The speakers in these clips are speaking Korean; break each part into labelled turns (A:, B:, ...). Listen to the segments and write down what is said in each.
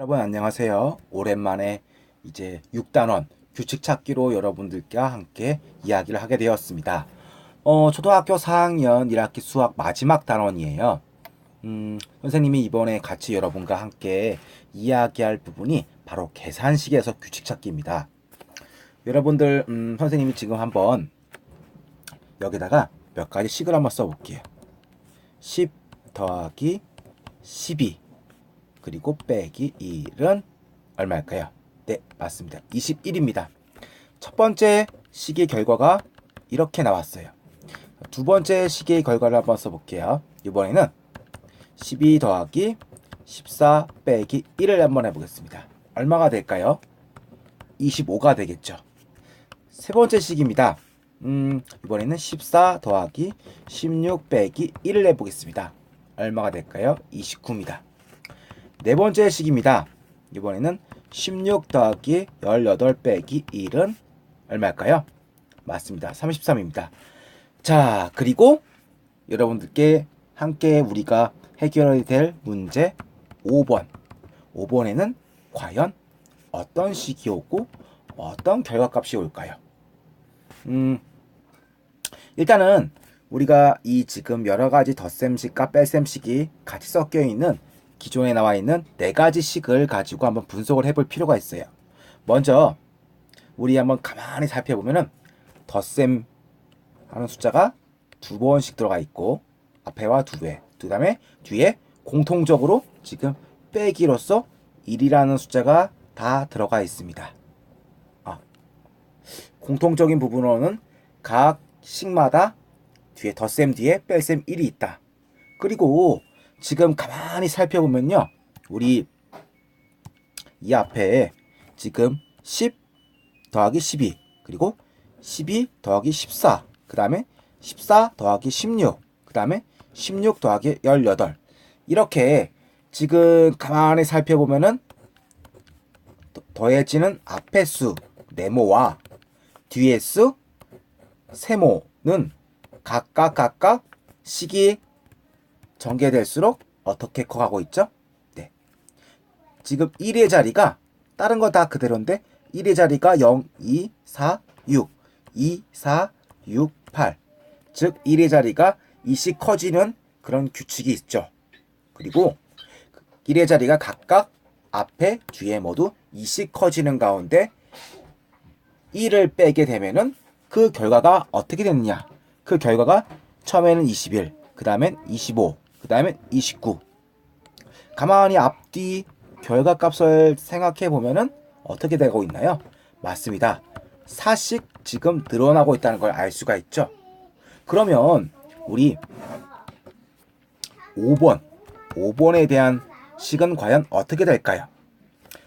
A: 여러분 안녕하세요. 오랜만에 이제 6단원 규칙 찾기로 여러분들과 함께 이야기를 하게 되었습니다. 어, 초등학교 4학년 1학기 수학 마지막 단원이에요. 음, 선생님이 이번에 같이 여러분과 함께 이야기할 부분이 바로 계산식에서 규칙 찾기입니다. 여러분들, 음, 선생님이 지금 한번 여기다가 몇 가지 식을 한번 써볼게요. 10 더하기 12 그리고 빼기 1은 얼마일까요? 네, 맞습니다. 21입니다. 첫 번째 식의 결과가 이렇게 나왔어요. 두 번째 식의 결과를 한번 써볼게요. 이번에는 12 더하기 14 빼기 1을 한번 해보겠습니다. 얼마가 될까요? 25가 되겠죠. 세 번째 식입니다. 음, 이번에는 14 더하기 16 빼기 1을 해보겠습니다. 얼마가 될까요? 29입니다. 네 번째 식입니다. 이번에는 16 더하기 18 빼기 1은 얼마일까요? 맞습니다. 33입니다. 자, 그리고 여러분들께 함께 우리가 해결해야 될 문제 5번. 5번에는 과연 어떤 식이 오고 어떤 결과값이 올까요? 음, 일단은 우리가 이 지금 여러 가지 덧셈식과 뺄셈식이 같이 섞여 있는 기존에 나와 있는 네 가지 식을 가지고 한번 분석을 해볼 필요가 있어요. 먼저 우리 한번 가만히 살펴보면은 덧셈 하는 숫자가 두 번씩 들어가 있고 앞에와 두 배, 그 다음에 뒤에 공통적으로 지금 빼기로서 1이라는 숫자가 다 들어가 있습니다. 아, 공통적인 부분으로는 각 식마다 뒤에 덧셈 뒤에 뺄셈 1이 있다. 그리고 지금 가만히 살펴보면요. 우리 이 앞에 지금 10 더하기 12 그리고 12 더하기 14 그 다음에 14 더하기 16 그 다음에 16 더하기 18 이렇게 지금 가만히 살펴보면은 더해지는 앞의 수 네모와 뒤의 수 세모는 각각 각각 식이 전개될수록 어떻게 커가고 있죠? 네. 지금 1의 자리가 다른 거 다 그대로인데 1의 자리가 0, 2, 4, 6, 2, 4, 6, 8. 즉 1의 자리가 2씩 커지는 그런 규칙이 있죠. 그리고 1의 자리가 각각 앞에 뒤에 모두 2씩 커지는 가운데 1을 빼게 되면은 그 결과가 어떻게 됐느냐? 그 결과가 처음에는 21, 그 다음엔 25, 그 다음엔 29. 가만히 앞뒤 결과값을 생각해 보면은 어떻게 되고 있나요? 맞습니다. 4씩 지금 늘어나고 있다는 걸 알 수가 있죠. 그러면 우리 5번, 5번에 대한 식은 과연 어떻게 될까요?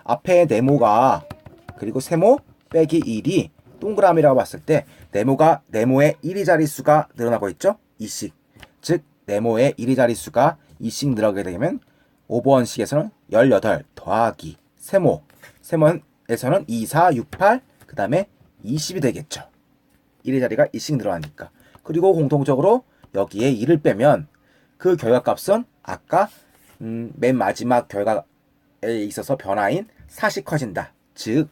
A: 앞에 네모가 그리고 세모 빼기 1이 동그라미라고 봤을 때 네모가 네모의 1위 자릿수가 늘어나고 있죠? 2씩. 즉 네모의 1위 자릿수가 2씩 늘어나게 되면 5번식에서는 18 더하기 세모 세모에서는 2, 4, 6, 8 그 다음에 20이 되겠죠. 1의 자리가 2씩 늘어나니까. 그리고 공통적으로 여기에 2를 빼면 그 결과값은 아까 음, 맨 마지막 결과에 있어서 변화인 4씩 커진다. 즉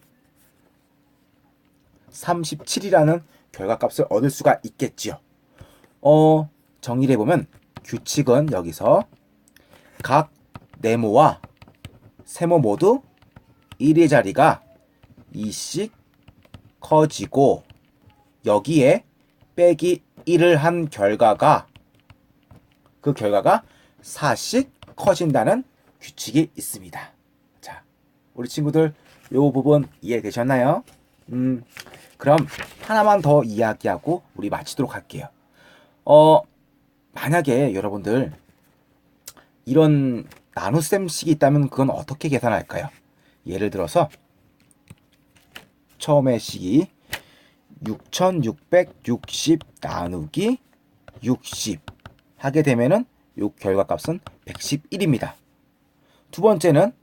A: 37이라는 결과값을 얻을 수가 있겠지요. 어, 정리를 해보면 규칙은 여기서 각 네모와 세모 모두 1의 자리가 2씩 커지고 여기에 빼기 1을 한 결과가 그 결과가 4씩 커진다는 규칙이 있습니다. 자, 우리 친구들 요 부분 이해되셨나요? 음, 그럼 하나만 더 이야기하고 우리 마치도록 할게요. 어, 만약에 여러분들 이런 나눗셈식이 있다면 그건 어떻게 계산할까요? 예를 들어서 처음에 식이 6660 나누기 60 하게 되면은 요 결과값은 111입니다. 두 번째는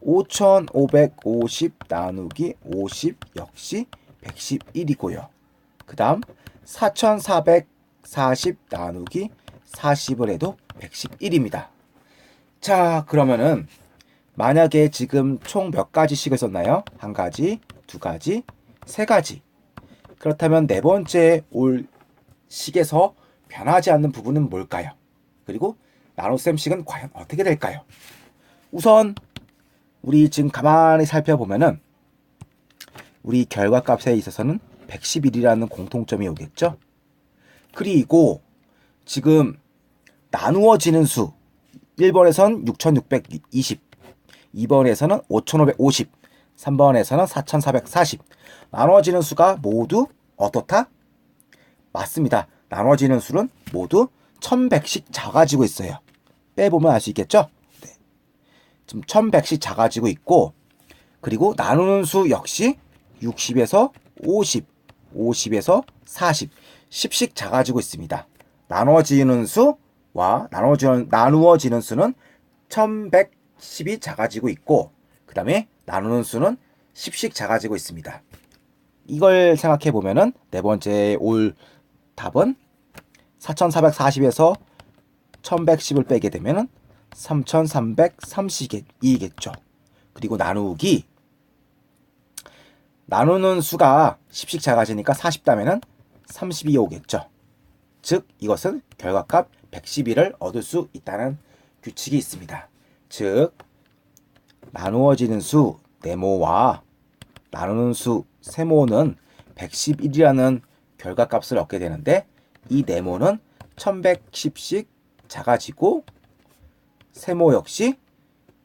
A: 5550 나누기 50 역시 111이고요. 그 다음 4440 나누기 40을 해도 111입니다. 자, 그러면은 만약에 지금 총 몇 가지 식을 썼나요? 한 가지, 두 가지, 세 가지. 그렇다면 네 번째 올 식에서 변하지 않는 부분은 뭘까요? 그리고 나눗셈 식은 과연 어떻게 될까요? 우선 우리 지금 가만히 살펴보면은 우리 결과값에 있어서는 111이라는 공통점이 오겠죠? 그리고 지금 나누어지는 수 1번에선 6620, 2번에서는 5550, 3번에서는 4440 나눠지는 수가 모두 어떻다? 맞습니다. 나눠지는 수는 모두 1100씩 작아지고 있어요. 빼보면 알 수 있겠죠? 네. 지금 1100씩 작아지고 있고 그리고 나누는 수 역시 60에서 50, 50에서 40, 10씩 작아지고 있습니다. 나눠지는 수와 나눠지는, 나누어지는 수는 1110이 작아지고 있고 그 다음에 나누는 수는 10씩 작아지고 있습니다. 이걸 생각해 보면은 네 번째 올 답은 4440에서 1110을 빼게 되면은 3332겠죠. 그리고 나누기 나누는 수가 10씩 작아지니까 40다면은 32 오겠죠. 즉 이것은 결과값 111을 얻을 수 있다는 규칙이 있습니다. 즉 나누어지는 수 네모와 나누는 수 세모는 111이라는 결과값을 얻게 되는데 이 네모는 1110씩 작아지고 세모 역시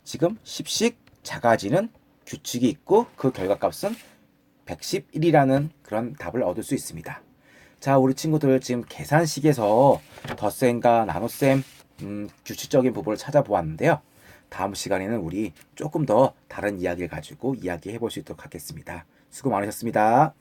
A: 지금 10씩 작아지는 규칙이 있고 그 결과값은 111이라는 그런 답을 얻을 수 있습니다. 자, 우리 친구들 지금 계산식에서 덧셈과 나눗셈 음, 규칙적인 부분을 찾아보았는데요. 다음 시간에는 우리 조금 더 다른 이야기를 가지고 이야기해 볼 수 있도록 하겠습니다. 수고 많으셨습니다.